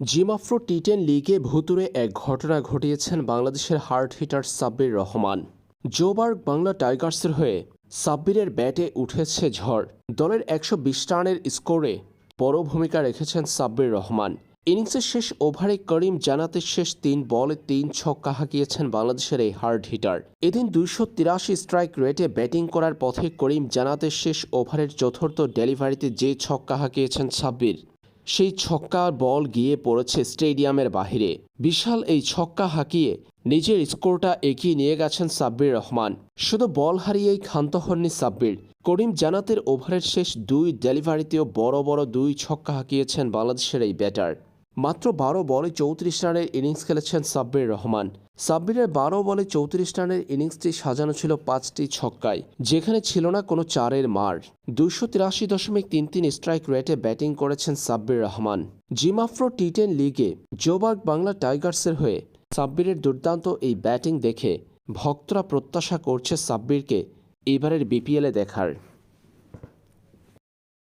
জিমাফ্রো T ten লিগে ভুতুরে এক ঘটনা ঘটিয়েছেন বাংলাদেশের hard hitter Sabbir Rahman. Joburg Bangla টাইগার্সের হয়ে সাব্বিরের ব্যাটে উঠেছে ঝড়। দলের একশো বিশ রানের স্কোরে বড় ভূমিকা রেখেছেন সাব্বির রহমান। ইনিংসের শেষ ওভারে করিম জানাতে শেষ তিন বলে তিন ছক্কা হাঁকিয়েছেন বাংলাদেশের এই হার্ড হিটার। এদিন দুইশো তিরাশি স্ট্রাইক রেটে ব্যাটিং করার পথে করিম জানাতে শেষ ওভারের চতুর্থ ডেলিভারিতে যে ছক্কা হাঁকিয়েছেন সাব্বির। সেই ছক্কার বল গিয়ে পড়েছে স্টেডিয়ামের বাহিরে। বিশাল এই ছক্কা হাঁকিয়ে নিজের স্কোরটা এগিয়ে নিয়ে গেছেন সাব্বির রহমান। শুধু বল হারিয়েই ক্ষান্ত হননি সাব্বির। করিম জানাতের ওভারের শেষ দুই ডেলিভারিতেও বড় বড় দুই ছক্কা হাঁকিয়েছেন বাংলাদেশের এই ব্যাটার। মাত্র বারো বলে চৌত্রিশ রানের ইনিংস খেলেছেন সাব্বির রহমান। সাব্বিরের বারো বলে চৌত্রিশ রানের ইনিংসটি সাজানো ছিল পাঁচটি ছক্কায়, যেখানে ছিল না কোনো চারের মার। দুশো তিরাশি দশমিক তিন তিন স্ট্রাইক রেটে ব্যাটিং করেছেন Sabbir Rahman. Zim Afro T ten লিগে জোবার্গ বাংলা টাইগার্সের হয়ে সাব্বিরের দুর্দান্ত এই ব্যাটিং দেখে ভক্তরা প্রত্যাশা করছে সাব্বিরকে এবারের বিপিএলে দেখার।